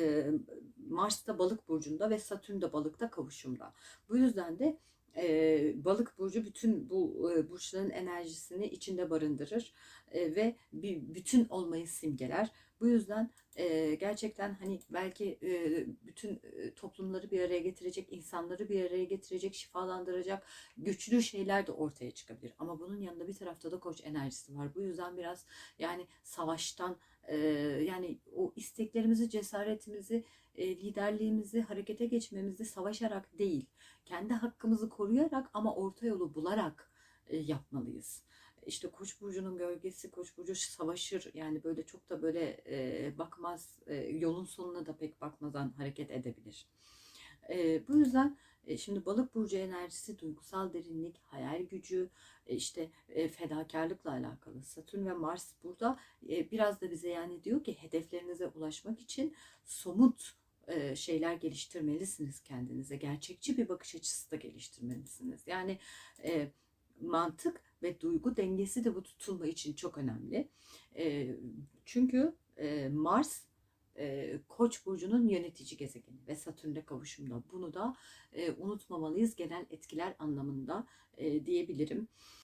e, Mars balık burcunda ve Satürn de balıkta kavuşumda. Bu yüzden de e, balık burcu bütün bu e, burçların enerjisini içinde barındırır e, ve bir bütün olmayı simgeler. Bu yüzden e, gerçekten hani belki e, bütün e, toplumları bir araya getirecek, insanları bir araya getirecek, şifalandıracak güçlü şeyler de ortaya çıkabilir. Ama bunun yanında bir tarafta da koç enerjisi var. Bu yüzden biraz yani savaştan e, yani isteklerimizi, cesaretimizi, e, liderliğimizi, harekete geçmemizi savaşarak değil, kendi hakkımızı koruyarak ama orta yolu bularak e, yapmalıyız. İşte Koç burcunun gölgesi, Koç burcu savaşır yani böyle çok da böyle e, bakmaz, yolun sonuna da pek bakmadan hareket edebilir. Bu yüzden şimdi Balık burcu enerjisi duygusal derinlik, hayal gücü, e, işte e, fedakarlıkla alakalı. Satürn ve Mars burada e, biraz da bize yani diyor ki hedeflerinize ulaşmak için somut e, şeyler geliştirmelisiniz kendinize. Gerçekçi bir bakış açısı da geliştirmelisiniz. Yani e, mantık ve duygu dengesi de bu tutulma için çok önemli. E, çünkü e, Mars Koç burcunun yönetici gezegeni ve Satürn'le kavuşumda. Bunu da unutmamalıyız genel etkiler anlamında diyebilirim.